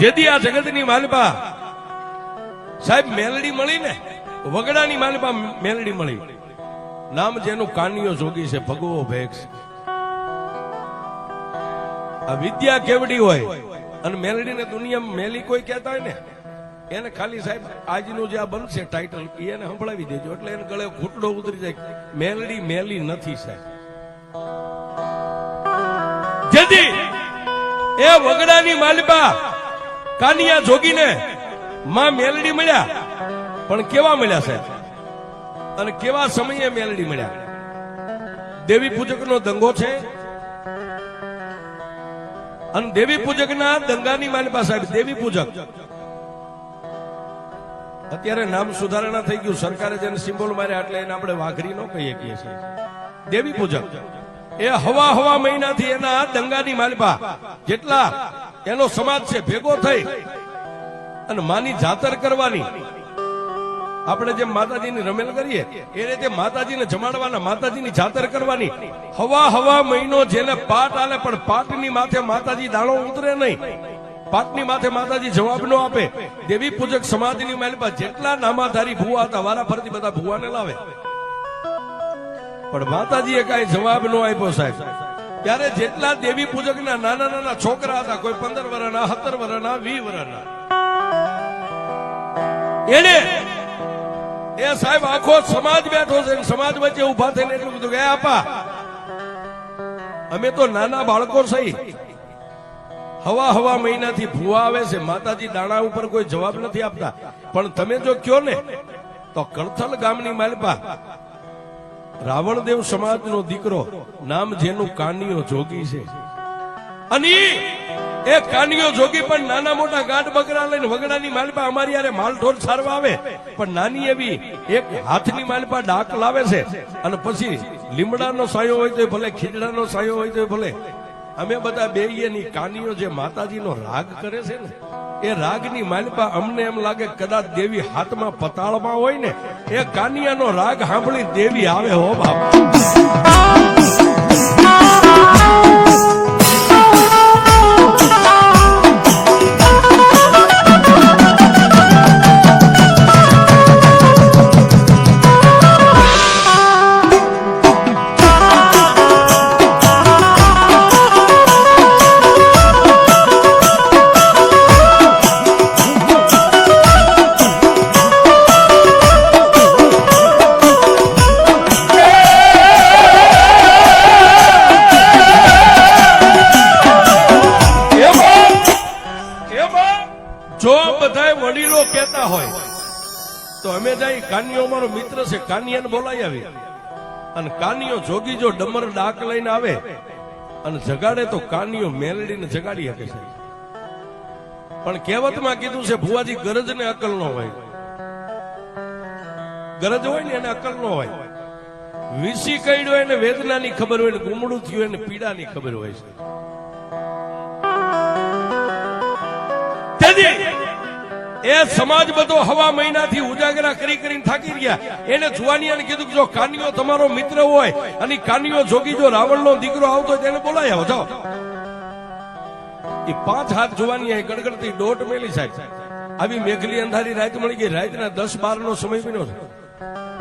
જેથી આ જગતની માલપા સાહેબ મેલડી મળી ને વગડાની માલપા મેલડી મળી. નામ જેનું કાનિયો જોગી છે, ભગવો ભેક્ષ આ વિદ્યા કેવડી હોય અને મેલડીને દુનિયા મેલી કોઈ કહેતા હોય ને, એને ખાલી સાહેબ આજનું જે આ બનશે ટાઇટલ એને સંભળાવી દેજો. એટલે એને ગળે ઘૂંટડો ઉતરી જાય. મેલડી મેલી નથી સાહેબ. જેથી એ વગડાની માલિપા કાનિયા જોગીને માં મેલડી મળ્યા. પણ કેવા મળ્યા સાહેબ? અને કેવા સમયે મેલડી મળ્યા? દેવી પૂજકનો દંગો છે? અને દેવી પૂજકના દંગાની માલિપા સાહેબ, દેવી પૂજક. અત્યારે નામ સુધારણા થઈ ગયું. સરકારે જેને સિમ્બોલ માર્યા એટલે એને આપણે વાઘરી નો કહીએ કહીએ છીએ. દેવી પૂજક. એ હવા હવા મહિનાથી એના દંગાની માલપા જેટલા એનો સમાજ છે, ભેગો થઈ અને માની જાતર કરવાની. આપણે જેમ માતાજીની રમેલ કરીએ, એ રીતે માતાજીને જમાડવાના, માતાજીની જાતર કરવાની. હવા હવા મહિનો જેને પાટ આલે, પણ પાટની માથે માતાજી દાણો ઉતરે નહીં. પાટની માથે માતાજી જવાબ નો આપે. દેવી પૂજક સમાજની મહેલમાં જેટલા નામાધારી ભુવા હતા, વારા ફરતી બધા ભુવાને લાવે. પણ માતાજીએ કાંઈ જવાબ નો આપ્યો સાહેબ. ત્યારે જેટલા દેવી પૂજકના નાના નાના છોકરા હતા, કોઈ પંદર વર્ષના સત્તર વર્ષના વીસ વર્ષના એને એ સાહેબ આખો સમાજ બેઠો છે સમાજ વચ્ચે ઊભા થઈને એટલું બધું ગયા આપા, અમે તો નાના બાળકો સહી હવા હવા મહિનાથી ભૂવા આવે છે, માતાજી દાણા ઉપર કોઈ જવાબ નથી આપતા. પણ તમે જો કયો ને, તો કળથલ ગામની માલપા રાવણદેવ સમાજનો દીકરો નામ જેનું કાનિયો જોગી છે. અને એ કાનિયો જોગી પણ નાના મોટા ગાંઠ બકરા લઈને વગડાની માલપા અમારી યારે માલઢોર સારવા આવે. પણ નાની એવી એક હાથની માલપા ડાક લાવે છે. અને પછી લીમડાનો સાયો હોય તો ભલે ખીજડાનો સાયો હોય તો ભલે અમે બધા બેયની કાનીઓ જે માતાજીનો રાગ કરે છે ને, એ રાગની માલપા અમને એમ લાગે કદાચ દેવી હાથમાં પતાળમાં હોય ને, એ કાનિયાનો રાગ સાંભળી દેવી આવે હો બાપ. અને કાનિયો જોગી જો ડમર ડાક લઈને આવે અને જગાડે તો કાનિયો મેલડીને જગાડી શકે છે. પણ કહેવતમાં કીધું છે, ભુવાજી ગરજ ને અકલ નો હોય. ગરજ હોય ને એને અકલ નો હોય. વિશી કહીડ હોય ને વેદના વેદનાની ખબર હોય ને ગુમડું થયું હોય ને પીડાની ખબર હોય છે. એ સમાજ બધો હવા મહિનાથી ઉજાગરા કરી કરીને થાકી ગયા. એને જુવાનિયાને કીધું કે જો કાનિયો તમારો મિત્ર હોય અને કાનિયો જોગી જો રાવણનો દીકરો આવતો તેને બોલાય આવો, જાઓ. એ પાંચ હાથ જુવાની ગડગડતી દોટ મેલી સાહેબ. આવી મેઘલી અંધારી રાત મળી ગઈ. રાતના દસ બાર નો સમય બન્યો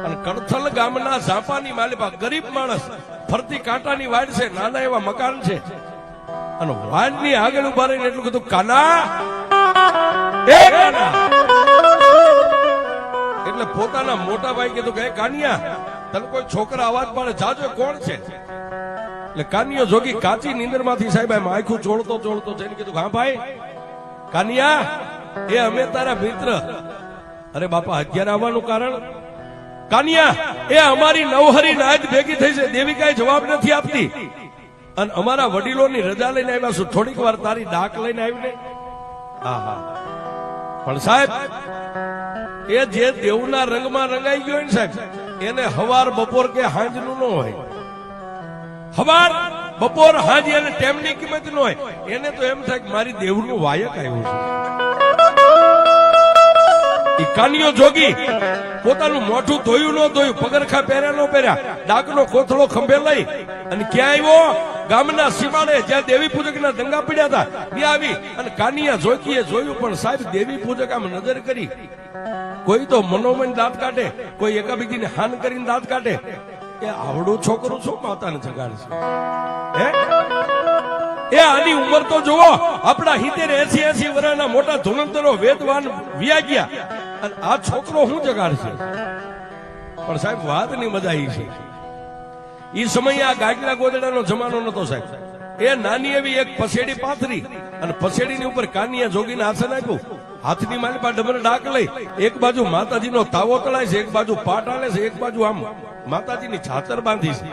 અને કડથલ ગામના ઝાપાની માલિપા ગરીબ માણસ ફરતી કાંટાની વાડ છે, નાના એવા મકાન છે. અને વાડની આગળ ઊભા રહીને એટલું કીધું, કાના એટલે પોતાના મોટા ભાઈ કીધું કે કાનિયા, તને કોઈ છોકરા અવાજ પાડે? જાજો કોણ છે? એટલે કાનિયો જોગી કાચી નીંદરમાંથી સાહેબ એમ આખું ચોળતો ચોળતો જઈને કીધું હા ભાઈ, કાનિયા, એ અમે તારા મિત્ર. અરે બાપા, અગિયાર આવવાનું કારણ? કાનિયા, એ અમારી નવહરી નાચ ભેગી થઈ છે દેવિકાએ જવાબ નથી આપતી. અને અમારા વડીલોની રજા લઈને આવ્યા છું. થોડીક વાર તારી ડાક લઈને આવીને. હા હા. પણ સાહેબ, એ જે દેવના રંગમાં રંગાઈ ગયો ને સાહેબ, એને હવાર બપોર કે હાંજનું ન હોય. હવાર, બપોર, હાજી અને ટેમની કિંમત ન હોય. એને તો એમ થાય કે મારી દેવનું વાયક આવ્યું છે. કાનિયો જોગી પોતાનું મોઢું ધોયું ન ધોયું, પગરખા પહેર્યા ન પહેર્યા, ડાકનો કોથળો ખંભે લઈ અને ક્યાં આવ્યો? ગામના સીમાડે જ્યાં દેવી પૂજકના દંગા પડ્યા હતા, ત્યાં આવી અને કાનિયા જોકીએ જોયું પણ સાહેબ, દેવી પૂજક આમ નજર કરી. કોઈ તો મનોમન દાંત કાઢે, કોઈ એકાબીજીને હાન કરીને દાંત કાઢે. એ આવડું છોકરું શું માતાને જગાડશે? એ આની ઉંમર તો જુઓ, આપણા હિતેર એસી એસી વર્ષના મોટા ધુરંધરો વેદવાન વ્યા ગયા. અને આ છોકરો શું જગાડશે? પણ સાહેબ વાતની મજા આવી છે. ઈ સમયે આ ગાજના ગોદડાનો જમાનો નતો સાહેબ. એ નાની એવી એક પસેડી પાથરી અને પસેડીની ઉપર કાનિયા જોગીને હાથે નાખ્યું. હાથની માલિપા ડબર ડાક લઈ, એક બાજુ માતાજીનો તાવો તળાય છે, એક બાજુ પાટ આલે છે, એક બાજુ આમ માતાજીની છાતર બાંધી છે.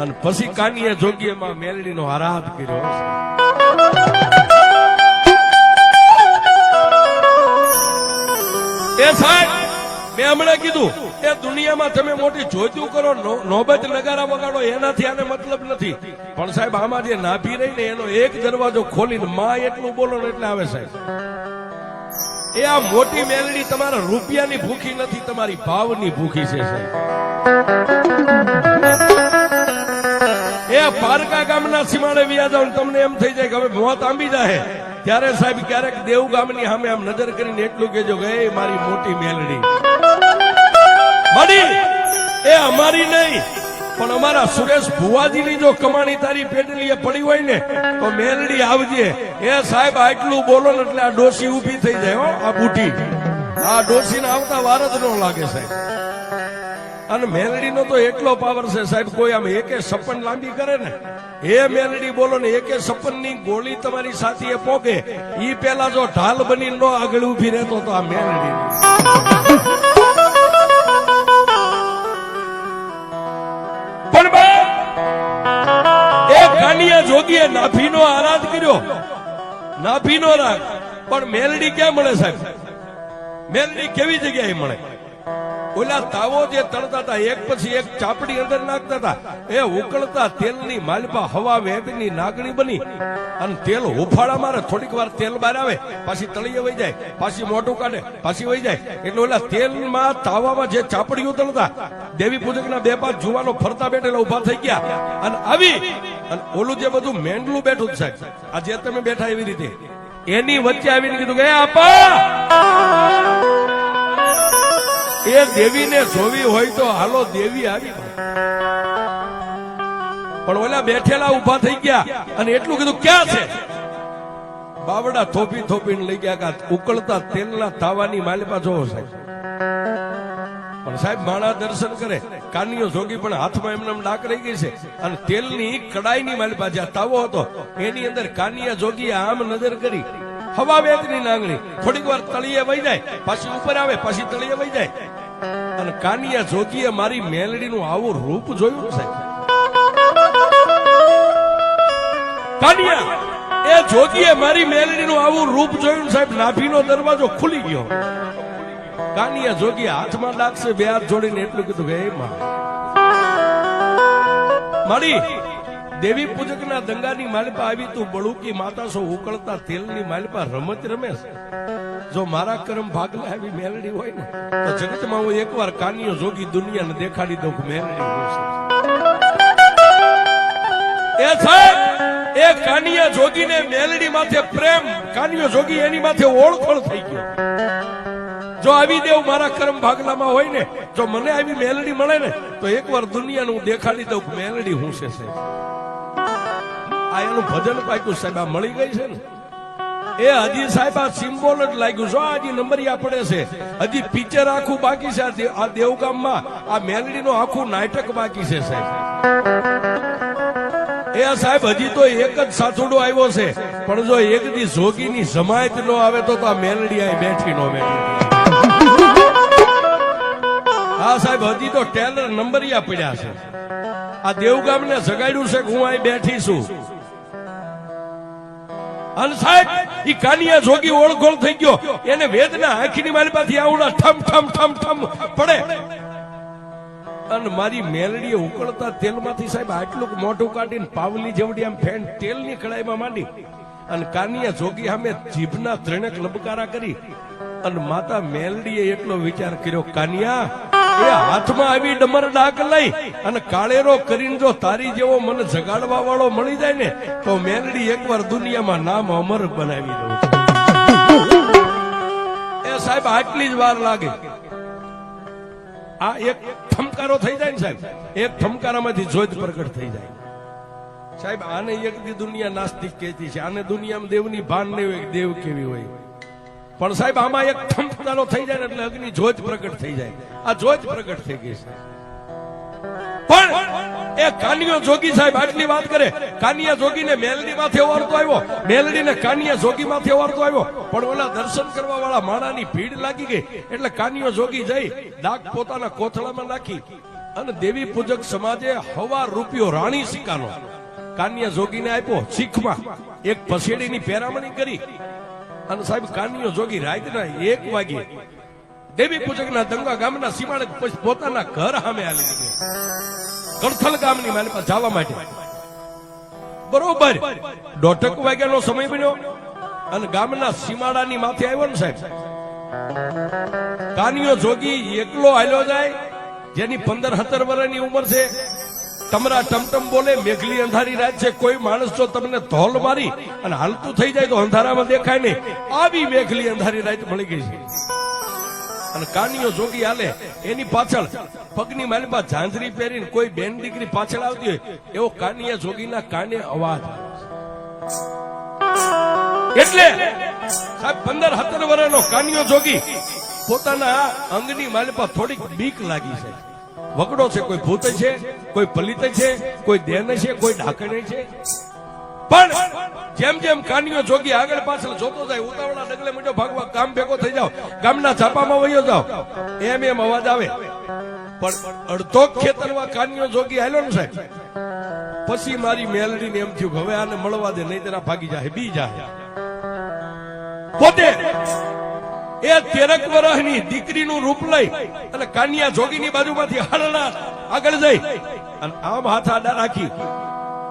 અને પછી કાનિયા જોગીએ માં મેલડીનો આરાધ કર્યો. એ સાહેબ મેં હમણાં કીધું, એ દુનિયામાં તમે મોટી જોઈતું કરો નોબત નગારા વગાડો, એનાથી આને મતલબ નથી. પણ સાહેબ, આમાં જે નાભી રહી ને એનો એક દરવાજો ખોલીને માં એટલું બોલો ને એટલે આવે સાહેબ. એ આ મોટી મેલડી તમારા રૂપિયાની ભૂખી નથી, તમારી ભાવની ભૂખી છે સાહેબ. એ પારકા ગામના સીમાડે વ્યાજાવ તમને એમ થઈ જાય કે હવે મોત આંબી જાય ત્યારે સાહેબ ક્યારેક દેવ ગામની સામે આમ નજર કરીને એટલું કેજો કે મારી મોટી મેલડી. મળી. એ અમારી નહીં, પણ અમારા સુરેશ ભુવાજીની જો કમાણી તારી પેટલીએ પડી હોય ને, તો મેલડી આવજે. એ સાહેબ, આટલું બોલો ને એટલે આ ડોસી ઊભી થઈ જાય, હો, આ બુટી આ ડોસીને આવતા વાર જ ન લાગે, સાહેબ. અને મેલડીનો તો એટલો પાવર છે, સાહેબ, કોઈ આમ એકે સપન લાંબી કરે ને. એ મેલડી બોલો ને, એકે સપનની ગોળી તમારી સાથે એ પોકે ઈ પેલા જો ઢાલ બની નો આગળ ઊભી રહેતો તો આ મેલડી. એ કાનિયા જોગીએ નાભીનો આરાધ કર્યો. નાભીનો રાગ. પણ મેલડી ક્યાં મળે સાહેબ? મેલડી કેવી જગ્યાએ મળે? ઓલા તાવો જે તળતા હતા, એક પછી એક ચાપડી અંદર નાખતા હતા, એ ઉકળતા તેલની માલપા હવા વેગની નાગણી બની અને તેલ હુફાળા મારે થોડીક વાર તેલ બહાર આવે, પાછી તળીએ વહી જાય, પાછી મોઢું કાઢે, પાછી વહી જાય. એટલે ઓલા તેલમાં તાવામાં જે ચાપડીઓ તળતા, દેવી પૂજકના બે પાંચ જુવાનો ફરતા બેઠેલા ઊભા થઈ ગયા અને આવી અને ઓલું જે બધું મેંડલું બેઠું છે સાહેબ આ જે તમે બેઠા એવી રીતે. એની વચ્ચે આવીને કીધું કે "એ આપા! એ દેવીને જોવી હોય તો હાલો દેવી આવી પણ ઓલા બેઠેલા ઊભા થઈ ગયા અને એટલું કીધું ક્યાં છે? બાવડા થોપી થોપીને લઈ ગયા કા ઉકળતા તેલના તાવાની માલ પાછો સાહેબ. સાહેબ માણા દર્શન કરે. કાનીઓ જોગી પણ હાથમાં એમને ડાક રહી ગઈ છે. અને તેલની કડાઈની મારી પાસે તાવો હતો. એની અંદર કાનિયા જોગીએ આમ નજર કરી. હવા વેગની નાંગણી થોડીક વાર તળિયે વહી જાય, પાછી ઉપર આવે, પાછી તળિયે વહી જાય. અને કાનિયા જોગીએ મારી મેલડીનું આવું રૂપ જોયું સાહેબ કાનિયા, એ જોગીએ મારી મેલડીનું આવું રૂપ જોયું સાહેબ, નાભીનો દરવાજો ખુલી ગયો. કાનિયા જોગી હાથમાં લાગશે, બે હાથ જોડીને એટલું કીધું કે મારી દેવી પૂજકના દંગાની માલપા આવી, તું બળુકી માતા સો ઉકળતા તેલની માલપા રમત રમે જો મારા કરમ ભાગલા આવી મેલડી હોય ને, તો જગતમાં હું એકવાર કાનિયો જોગી દુનિયાને દેખાડી દઉં કે મેલડી હું. એ સાહેબ, એ કાનિયા જોગીને મેલડી માથે પ્રેમ કાનિયો જોગી એની માથે ઓળખોળ થઈ ગયો. જો આવી દેવ મારા કર્મ ભાગલામાં હોય ને, જો મને આવી મેલડી મળે ને, તો એકવાર દુનિયાને હું દેખાડી દઉં મેલડી હું છે સાહેબ? આ એનું ભજન પાક્યું સાહેબ, આ મળી ગઈ છે ને. એ હજી સાહેબ, આ સિમ્બોલ જ લાગ્યું. છો હજી નંબરિયા પડે છે. હજી પિક્ચર આખું બાકી છે. આ દેવગામમાં આ મેલડીનું આખું નાટક બાકી છે સાહેબ. એ સાહેબ, હજી તો એક જ સાથોડો આવ્યો છે. પણ જો એક દી જોગીની જમાયત નો આવે તો આ મેલડી આ બેઠી નો મેલડી હા સાહેબ, હજી તો ટેલર નંબરિયા પડ્યા છે. આ દેવગામને જગાડ્યું છે હું અહીં બેઠી છું? મારી પાછી આવડા ઉકળતા તેલમાંથી સાહેબ આટલું મોઢું કાઢીને પાવલી જેવડી આમ ફેન તેલની કડાઈમાં માંડી. અને કાનિયા જોગી સામે જીભના ત્રણેક લબકારા કરી. અને માતા મેલડીએ એટલો વિચાર કર્યો, કાનિયા એ હાથમાં આવી ડમર ડાક લઈ અને કાળેરો કરીને જો તારી જેવો મને જગાડવા વાળો મળી જાય ને, તો મેલડી એકવાર દુનિયામાં નામ અમર બનાવી દઉં એ સાહેબ, આટલી જ વાર લાગે. આ એક થમકારો થઈ જાય ને સાહેબ. એક થમકારામાંથી જોત પ્રગટ થઈ જાય. સાહેબ, આને એક દી દુનિયા નાસ્તિક કહેતી છે. આને દુનિયામાં દેવની ભાન નહીં હોય દેવ કેવી હોય? પણ સાહેબ, આમાં એક ઠમકારો થઈ જાય એટલે અગ્નિ જોત પ્રગટ થઈ જાય. આ જોત પ્રગટ થઈ ગઈ છે. પણ એ કાનિયો જોગી સાહેબ, આટલી વાત કરે. કાનિયા જોગીને મેલડી માંથી ઓરતો આવ્યો. મેલડીને કાનિયા જોગી માંથી ઓરતો આવ્યો. પણ ઓલા દર્શન કરવા વાળા માણાની ભીડ લાગી ગઈ. એટલે કાનિયો જોગી જઈ ડાક પોતાના કોથળામાં નાખી અને દેવી પૂજક સમાજે હવા રૂપિયો રાણી સિક્કાનો. કાનિયા જોગીને આપ્યો શીખમાં. એક પસેડીની પેરામણી કરી. અને સાહેબ કાનીઓ જોગી રાતના એક વાગે દેવી પૂજકના દંગા ગામના સીમાડે પોતાના ઘર સામે આવી ગયા કડથલ ગામની મારી પાસે જવા માટે. બરોબર. દોઢક વાગ્યાનો સમય બન્યો અને ગામના સીમાડાની માથે આવ્યો ને સાહેબ. કાનિયો જોગી એકલો હાલ્યો જાય, જેની પંદર સત્તર વર્ષની ઉંમર છે. તમરા ટમટમ બોલે મેઘલી અંધારી રાત છે કોઈ માણસ જો તમને ધોલ મારી અને હાલતું થઈ જાય તો અંધારામાં દેખાય નહીં. આવી મેઘલી અંધારી રાત મળી ગઈ છે. અને કાનીઓ જોગી હાલે, એની પાછળ પગની માલી ઝાંઝરી પહેરીને કોઈ બેન દીકરી પાછળ આવતી હોય, એવો કાનિયા જોગીના કાને અવાજ. એટલે સાહેબ, પંદર સત્તર વર્ષનો કાનિયો જોગી પોતાના અંગની માલી પાસે થોડીક બીક લાગી છે. વગડો છે, કોઈ ભૂત છે, કોઈ પલિત છે, કોઈ દેન છે, કોઈ ઢાકણે છે. પણ જેમ જેમ કાનીઓ જોગી આગળ પાછળ જોતો જાય ઉતાવળા ડગલે મુજો ભાગવા ગામ ભેગો થઈ જાવ ગામના છાપામાં વયો જાવ એમ એમ અવાજ આવે. પણ અડધો ખેતરમાં કાનીઓ જોગી આલ્યો ને સાહેબ, પછી મારી મેલડી ને એમ થયું હવે આને મળવા દે નહીં તેના ભાગી જાય બી જાય પોતે એ તેરક વર્ષની દીકરીનું રૂપ લઈ અને કાનિયા જોગીની બાજુમાંથી હળના આગળ જઈ અને આમ હાથ આડા રાખી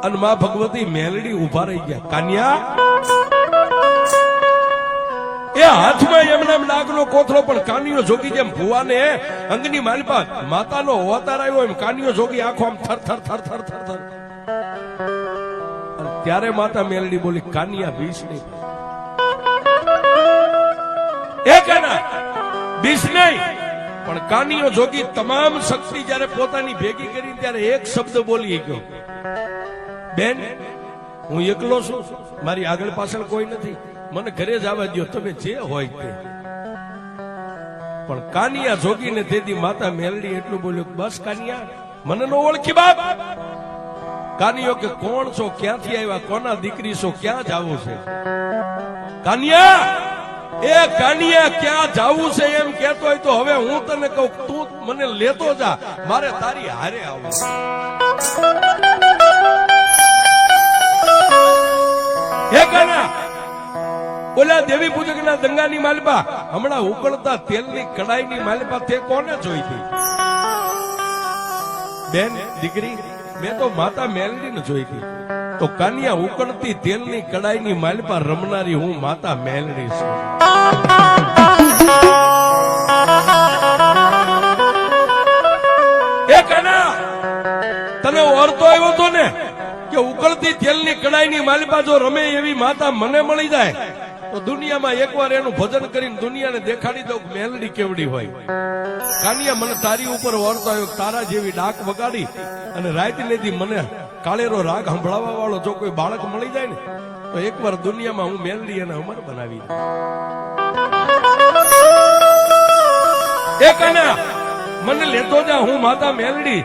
અને માં ભગવતી મેલડી ઊભા રહી ગયા. કાનિયા! એ હાથમાં એમના નાગનો કોથળો, પણ કાનિયો જોગી જેમ ભુવાને અંગની માલપા માતાનો અવતાર આવ્યો એમ કાનિયો જોગી આંખો આમ થર થર થર થર થર થર. ત્યારે માતા મેલડી બોલી, કાનિયા બીસ નહીં એ કાના બીસ નહીં. પણ કાનીઓ જોગી તમામ શક્તિ જ્યારે પોતાની ભેગી કરી ત્યારે એક શબ્દ બોલી ગયો. બેન, હું એકલો છું, મારી આગળ પાછળ કોઈ નથી. મને ઘરે જ આવવા દો તમે જે હોય તે. પણ કાનિયા જોગીને તેથી માતા મેલડી એટલું બોલ્યું, બસ કાનિયા, મને નો ઓળખી બાપ. કાનિયો કે, કોણ છો? ક્યાંથી આવ્યા? કોના દીકરી છો? ક્યાં જાવું છે? કાનિયા એ કાનિયા ક્યાં જવું છે એમ કેતો હોય તો હવે હું તને કહું, તું મને લેતો જા, મારે તારી હારે આવું હે કાના, ઓલા દેવી પૂજક ના દંગાની માલપા, હમણાં ઉકળતા તેલની કડાઈની માલપા તે કોને જોઈ હતી? બેન, દીકરી, મેં તો માતા મેલડીને જોઈ હતી. તો કાનિયા ઉકળતી તેલની કડાઈની માલપા રમનારી હું માતા મેલડી છું. દુનિયામાં એકવાર એનું ભજન કરીને દુનિયાને દેખાડી દઉં મેલડી કેવડી હોય. કાનિયા, મને તારી ઉપર આવ્યો, તારા જેવી ડાક વગાડી અને રાત લેતી મને કાળેરો રાગ સંભળાવા વાળો જો કોઈ બાળક મળી જાય ને તો એકવાર દુનિયામાં હું મેલડી અને અમર બનાવી દઉં. મને લેતો જા, હું માતા મેલડી.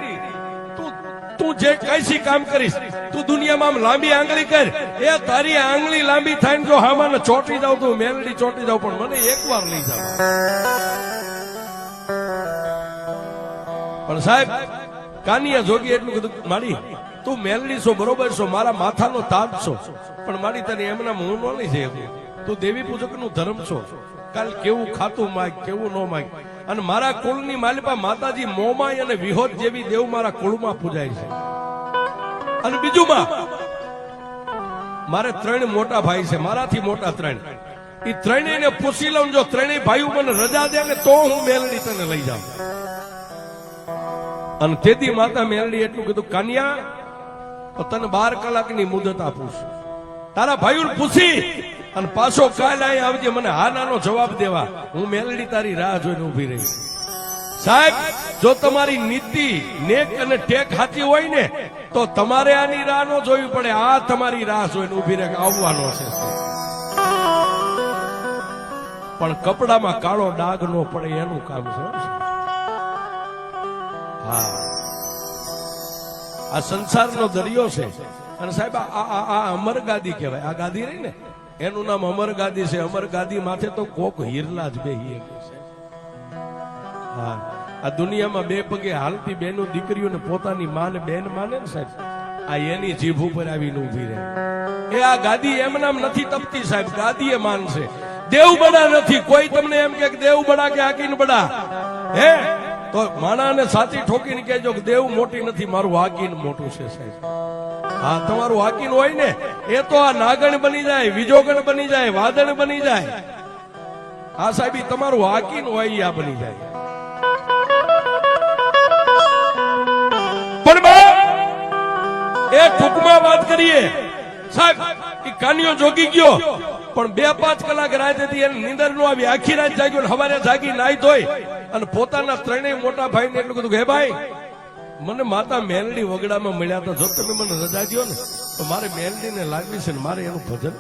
તું તું જે કઈસી કામ કરીશ, તું દુનિયામાં આમ લાંબી આંગળી કર. એ તારી આંગળી લાંબી થાય ને જો હામાને ચોટી જાવ તું મેલડી ચોટી જાવ પણ મને એકવાર લઈ જાવ. પણ સાહેબ, કાનિયા જોગી એટલું કીધું માડી તું મેલડી છો, બરોબર છો, મારા માથાનો તાજ છો. પણ મારી તને એમના હું ન લઈ જાય તું દેવી પૂજકનું ધર્મ છો. કાલ કેવું ખાતું માગ, કેવું ન માગ. અને મારા કુળની માલિપા માતાજી મોમાય અને વિહોત જેવી દેવ મારા કુળમાં પૂજાય છે. અને બીજું માં મારે ત્રણ મોટા ભાઈ છે, મારાથી મોટા ત્રણ. એ ત્રણેયને પૂછી લઉં, જો ત્રણેય ભાઈઓ મને રજા દે ને તો હું મેલડી તને લઈ જાઉં. અને તેથી માતા મેલડી એટલું કીધું, કાનિયા તો તને બાર કલાકની મુદત આપું છું. તારા ભાઈ પૂછી અને પાછો કાલ અહીં આવજે, મને હા નાનો જવાબ દેવા. હું મેલડી તારી રાહ જોઈને ઊભી રહી. સાહેબ, જો તમારી નીતિ નેક અને ટેક હાચી હોય ને, તો તમારે આની રાહ નો જોવી પડે. આ તમારી રાહ જોઈને ઊભી રહે, આવવાનો છે. પણ કપડામાં કાળો ડાઘ ન પડે, એનું કામ છે. હા. આ સંસારનો દરિયો છે. અને સાહેબ, આ આ અમર ગાદી કહેવાય. આ ગાદી રહી ને? એનું નામ અમર ગાદી છે. અમર ગાદી માથે તો કોક હીરલા જ બે હા. આ દુનિયામાં બે પગે હાલતી બેનો દીકરીઓને પોતાની માને બેન માને ને સાહેબ, આ એની જીભ ઉપર આવીને ઊભી રહે. એ આ ગાદી એમ નામ નથી તપતી સાહેબ. ગાદી એ માન છે. દેવ બડા નથી. કોઈ તમને એમ કે દેવ બડા કે આકીન બડા હે? તો માણાને સાચી ઠોકીને કહેજો કે દેવ મોટી નથી, મારું વાકીન મોટું છે સાહેબ. હા, તમારું વાકીન હોય ને, એ તો આ નાગણ બની જાય, વિજોગણ બની જાય, વાદળ બની જાય. હા, સાહેબ તમારું હાકીન હોય આ બની જાય. પણ એ ટૂંકમાં વાત કરીએ. સાહેબ, ઈ કાનિયો જોગી ગયો. પણ બે પાંચ કલાક રાત હતી એને નીંદર નો આવી આખી રાત જાગ્યો હવારે જાગી નાઈ ધોઈ અને પોતાના ત્રણેય મોટા ભાઈને એટલું કીધું હે ભાઈ, મને માતા મેલડી વગડામાં મળ્યા તો જો તમે મને રજા દો ને, તો મારે મેલડીને લાગવી છે ને મારે એનું ભજન.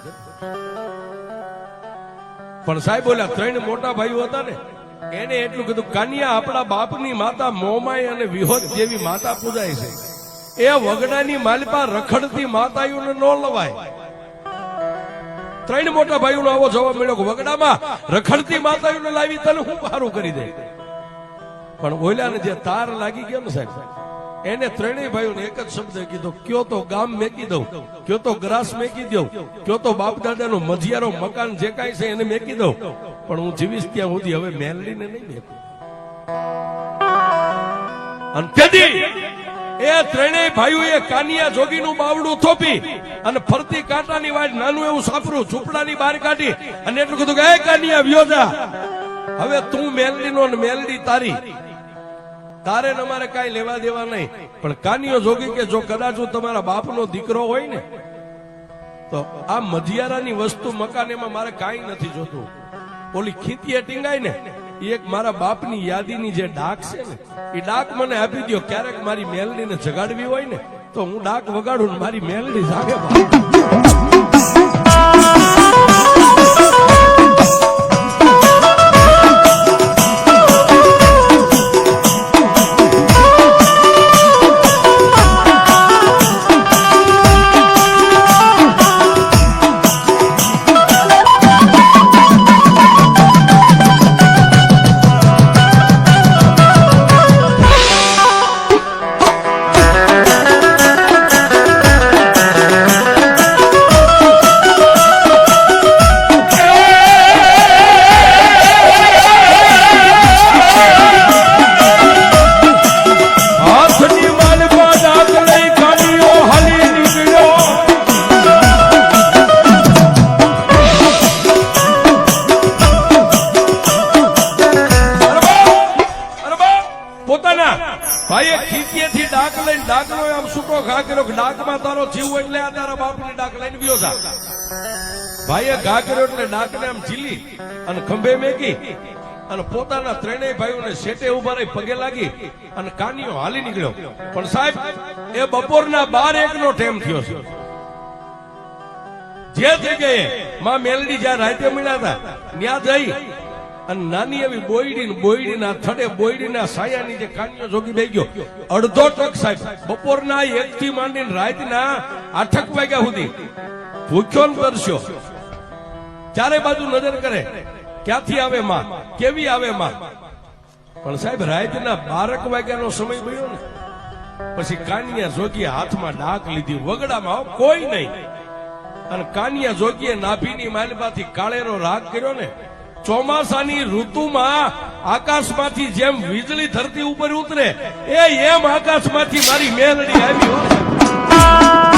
પણ સાહેબ બોલ્યા ત્રણ મોટા ભાઈઓ હતા ને, એને એટલું કીધું, કાનિયા, આપણા બાપની માતા મોમાઈ અને વિહોત જેવી માતા પૂજાય છે. એ વગડાની માલપા રખડતી માતાયુને ન લવાય. ત્રણ મોટા ભાઈઓનો આવો જવાબ મળ્યો વગડામાં રખડતી માતાઓને લાવી તને હું સારું કરી દે? પણ ઓલાને જે તાર લાગી ગયો ને સાહેબ, એને ત્રણેય ભાઈઓને એક જ શબ્દ કીધો, કયો તો ગામ મેકી દઉં, કયો તો ગ્રાસ મેકી દઉં કયો તો બાપ દાદાનો મજિયારો મકાન જે કાંઈ છે એને મેકી દઉં. પણ હું જીવીશ ત્યાં સુધી હવે મેલડીને નહીં મેકું. અને એ ત્રણેય ભાઈઓએ કાનિયા જોગીનું બાવડું થોપી અને ફરતી કાંટાની વાટ નાનું એવું સાપરું ઝૂંપડાની બહાર કાઢી અને એટલું કીધું કે કાનિયા વ્યોજા હવે તું મેલડી નો મેલડી તારી. તારે ને અમારે કાંઈ લેવા દેવા નહીં. પણ કાનિયો જોગી કે જો કદાચ હું તમારા બાપનો દીકરો હોય ને, તો આ મધિયારાની વસ્તુ મકાન એમાં મારે કાંઈ નથી જોતું. ઓલી ખીતીએ ટીંગાય ને એક મારા બાપની યાદીની જે ડાક છે ને એ ડાક મને આપી દો ક્યારેક મારી મેલડીને જગાડવી હોય ને, તો હું ડાક વગાડું મારી મેલડી જાગે. ખંભે મેકી અને પોતાના ત્રણેય ભાઈઓને શેટે ઊભા રહી પગે લાગી અને કાનીઓ હાલી નીકળ્યો. પણ સાહેબ, એ બપોરના બાર એક નો ટેમ થયો છે. જે જગ્યાએ માં મેલડી જ્યાં રાતે મળ્યા હતા, ત્યાં જઈ અને નાની એવી બોયડી બોયડીના થડે બોયડીના સાયાની જે કાનીઓ જોગી બે ગયો. અડધો ટક સાહેબ, બપોરના એક થી માંડીને રાતના આઠક વાગ્યા સુધી ભૂખ્યો ને કરશો ચારે બાજુ નજર કરે. ક્યાંથી આવે માં? કેવી આવે માં? પણ સાહેબ રાતના બારક વાગ્યાનો સમય ગયો ને. પછી કાનિયા જોગીએ હાથમાં ડાક લીધી. વગડામાં કોઈ નહીં. અને કાનિયા જોગીએ નાભીની માલમાંથી કાળેરો રાગ કર્યો ને. ચોમાસાની ઋતુમાં આકાશમાંથી જેમ વીજળી ધરતી ઉપર ઉતરે, એ એમ આકાશમાંથી મારી મેલડી આવી હો.